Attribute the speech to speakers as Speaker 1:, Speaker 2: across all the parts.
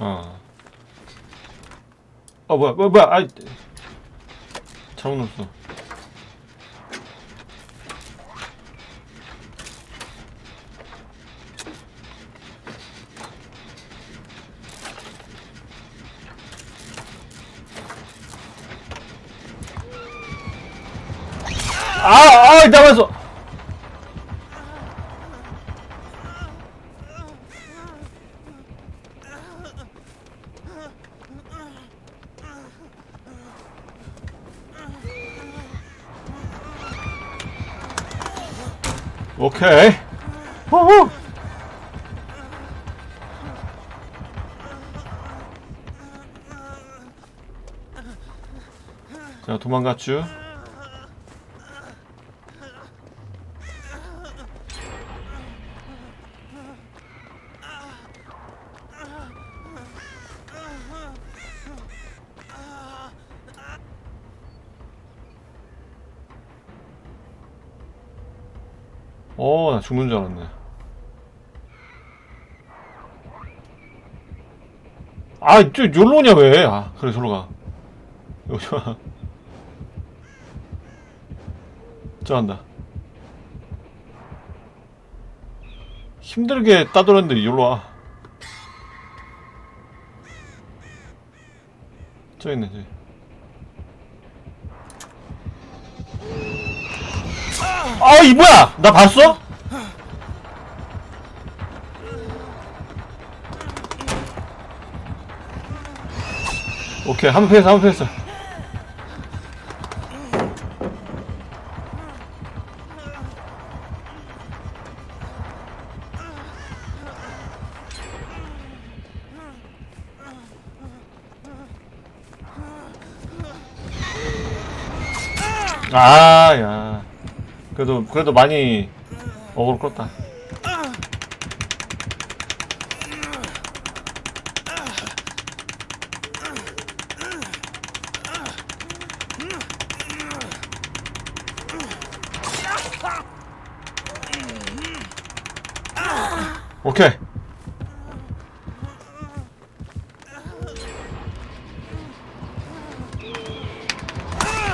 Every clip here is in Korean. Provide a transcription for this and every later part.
Speaker 1: 어. 어 뭐야 뭐야 뭐야 아이 잘못 넣었어. 아, 아, 나왔어. 오케이. 호호. 자, 도망갔쥬. 어, 나 죽는 줄 알았네. 아, 저, 오냐, 왜? 아, 그래, 저로 가. 여기 와. 저 간다. 힘들게 따돌았는데, 여기로 와. 저 있네, 저기. 아, 이 뭐야? 나 봤어? 오케이, 한번 패했어, 한번 패했어. 아, 야. 그래도, 그래도 많이 어그로 끌었다. 오케이.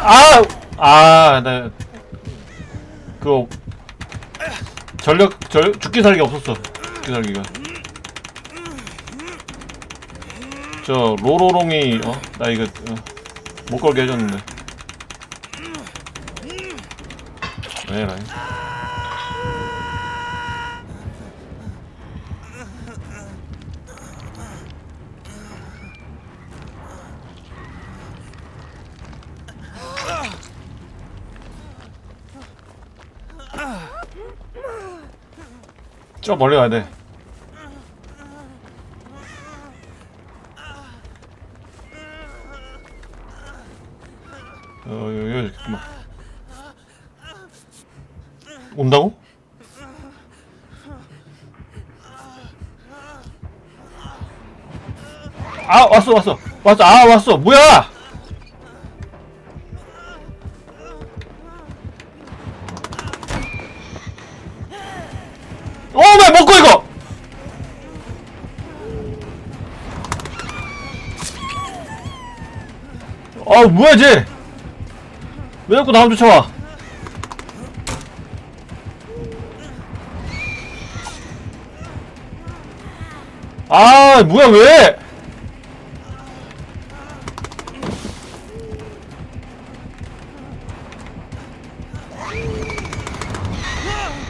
Speaker 1: 아! 아, 나, 그거, 전력, 절, 죽기 살기 없었어. 죽기 살기가. 저, 로로롱이, 어, 나 이거, 어, 못 걸게 해줬는데. 왜, 라 저 멀리 가야 돼. 어. 온다고? 아, 왔어, 왔어. 왔어, 아, 왔어. 뭐야! 아, 뭐야, 쟤! 왜 자꾸 나만 쫓아와? 아, 뭐야, 왜?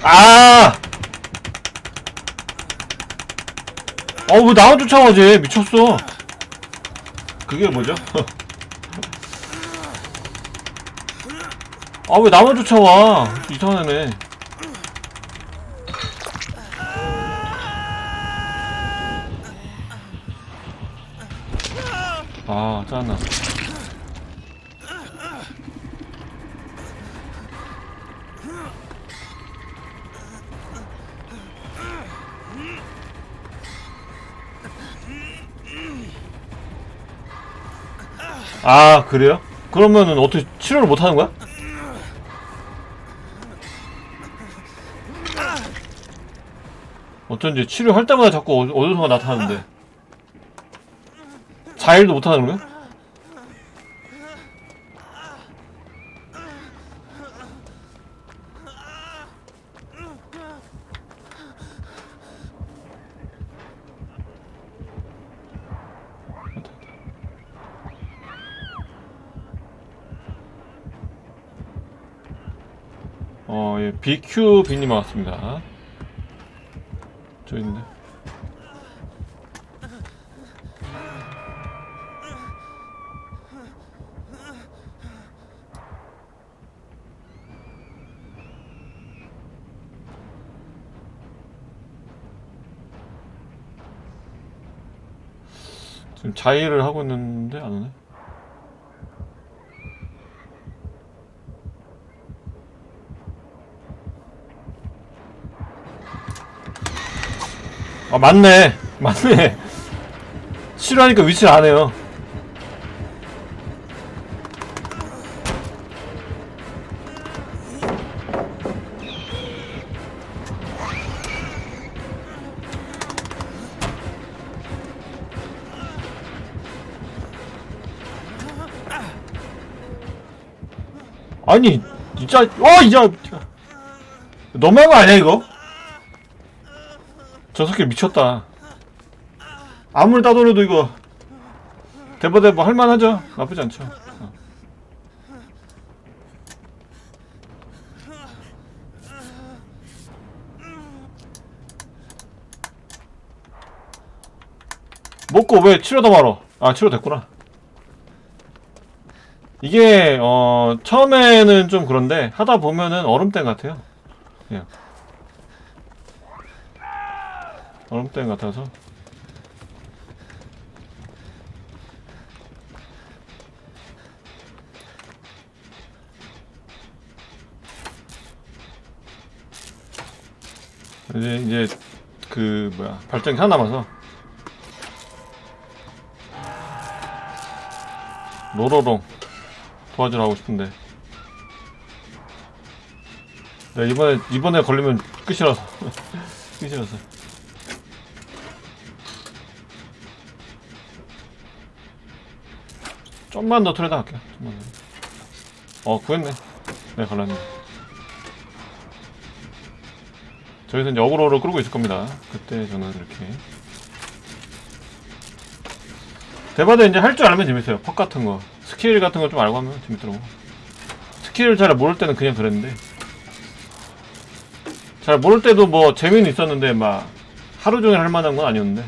Speaker 1: 아! 어, 왜 나만 쫓아가지? 미쳤어. 그게 뭐죠? 아, 왜 나만 쫓아와? 이상한 애네. 아, 짜증나. 아, 그래요? 그러면은 어떻게 치료를 못 하는 거야? 어쩐지 치료할 때마다 자꾸 어- 어디선가 나타나는데. 자일도 못하는 거야? 어, 예, BQB님 왔습니다. 저 있네. 지금 자의를 하고 있는데 안 오네. 아 맞네. 맞네. 싫어하니까 위치를 안 해요. 아니 진짜 어 이제 너무한 거 아니야 이거? 저 새끼 미쳤다. 아무리 따돌려도 이거 대바대바 할만하죠? 나쁘지 않죠. 어. 먹고 왜 치료도 말어? 아 치료 됐구나. 이게 어 처음에는 좀 그런데 하다 보면은 얼음땡 같아요. 그냥. 얼음땡 같아서. 이제 이제 그 뭐야 발전기 하나 남아서. 로로롱 도와주러 하고 싶은데. 네, 이번에 이번에 걸리면 끝이라서. 끝이라서 좀만 더 틀에다 할게요. 좀만 더. 어, 구했네. 네, 갈랐네. 저희는 어그로를 끌고 있을 겁니다. 그때 저는 이렇게. 대바대 이제 할 줄 알면 재밌어요. 퍽 같은 거. 스킬 같은 거 좀 알고 하면 재밌더라고. 스킬을 잘 모를 때는 그냥 그랬는데. 잘 모를 때도 뭐 재미는 있었는데 막 하루 종일 할 만한 건 아니었는데.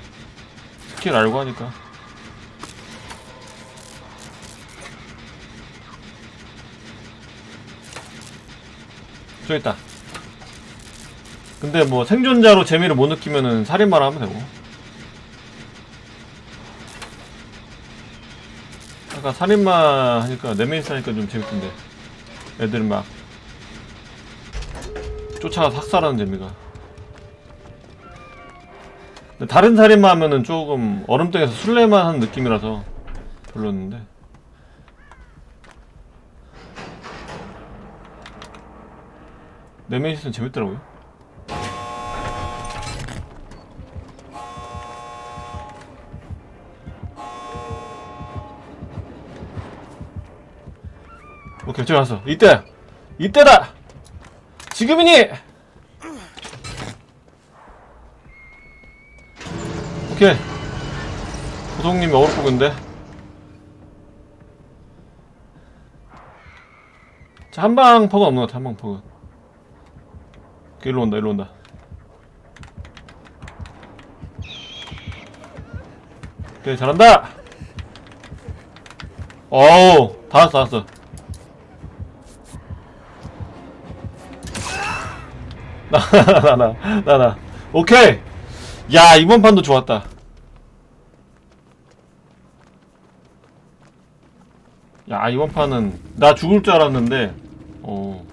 Speaker 1: 스킬 알고 하니까. 저기 있다. 근데 뭐 생존자로 재미를 못 느끼면은 살인마를 하면 되고. 아까 살인마 하니까 네메이스 하니까 좀 재밌던데. 애들 막 쫓아가 삭살하는 재미가. 근데 다른 살인마 하면은 조금 얼음덩에서 술래만 하는 느낌이라서 별로였는데. 네메시스는 재밌더라고요. 오케이, 제가 왔어. 이때! 이때다! 지금이니! 오케이. 고동님이 어렵고근데 자, 한방 퍼가 없는 것 같아, 한방 퍼가. 오케이, 일로 온다, 일로 온다. 오케이, 잘한다! 어우, 다 왔어, 다 왔어. 나, 나, 나, 나, 나. 오케이! 야, 이번 판도 좋았다. 야, 이번 판은, 나 죽을 줄 알았는데, 어.